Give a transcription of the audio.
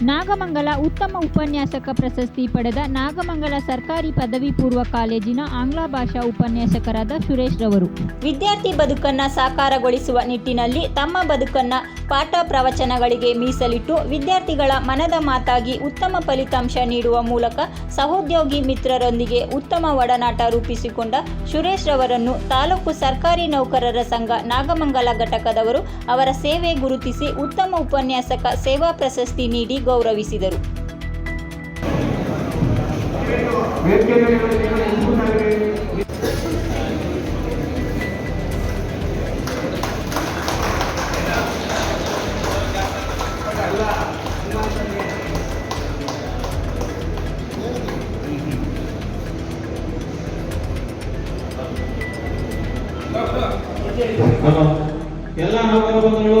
ನಾಗಮಂಗಲ ಉತ್ತಮ ಉಪನ್ಯಾಸಕ ಪ್ರಶಸ್ತಿ ಪಡೆದ ನಾಗಮಂಗಲ ಸರ್ಕಾರಿ ಪದವಿ ಪೂರ್ವ ಕಾಲೇಜಿನ ಆಂಗ್ಲ ಭಾಷಾ ಉಪನ್ಯಾಸಕರಾದ ಸುರೇಶ್ ರವರು. ವಿದ್ಯಾರ್ಥಿ ಬದುಕನ್ನ ಸಾಕಾರಗೊಳಿಸುವ ನಿಟ್ಟಿನಲ್ಲಿ ತಮ್ಮ ಬದುಕನ್ನ ಪಾಠ ಪ್ರವಚನಗಳಿಗೆ ಮೀಸಲಿಟ್ಟು ವಿದ್ಯಾರ್ಥಿಗಳ ಮನದ ಮಾತಾಗಿ ಉತ್ತಮ ಫಲಿತಾಂಶ ನೀಡುವ ಮೂಲಕ ಸಹೋದ್ಯೋಗಿ ಮಿತ್ರರೊಂದಿಗೆ ಉತ್ತಮ ಒಡನಾಟ ರೂಪಿಸಿಕೊಂಡ ಸುರೇಶ್ ರವರನ್ನು ತಾಲೂಕು ಸರ್ಕಾರಿ ನೌಕರರ ಸಂಘ ನಾಗಮಂಗಲ ಘಟಕದವರು ಅವರ ಸೇವೆ ಗುರುತಿಸಿ ಉತ್ತಮ ಉಪನ್ಯಾಸಕ ಸೇವಾ ಪ್ರಶಸ್ತಿ ನೀಡಿ ಗೌರವಿಸಿದರು. ಎಲ್ಲ ನೌಕರ ಬಂಧುಗಳು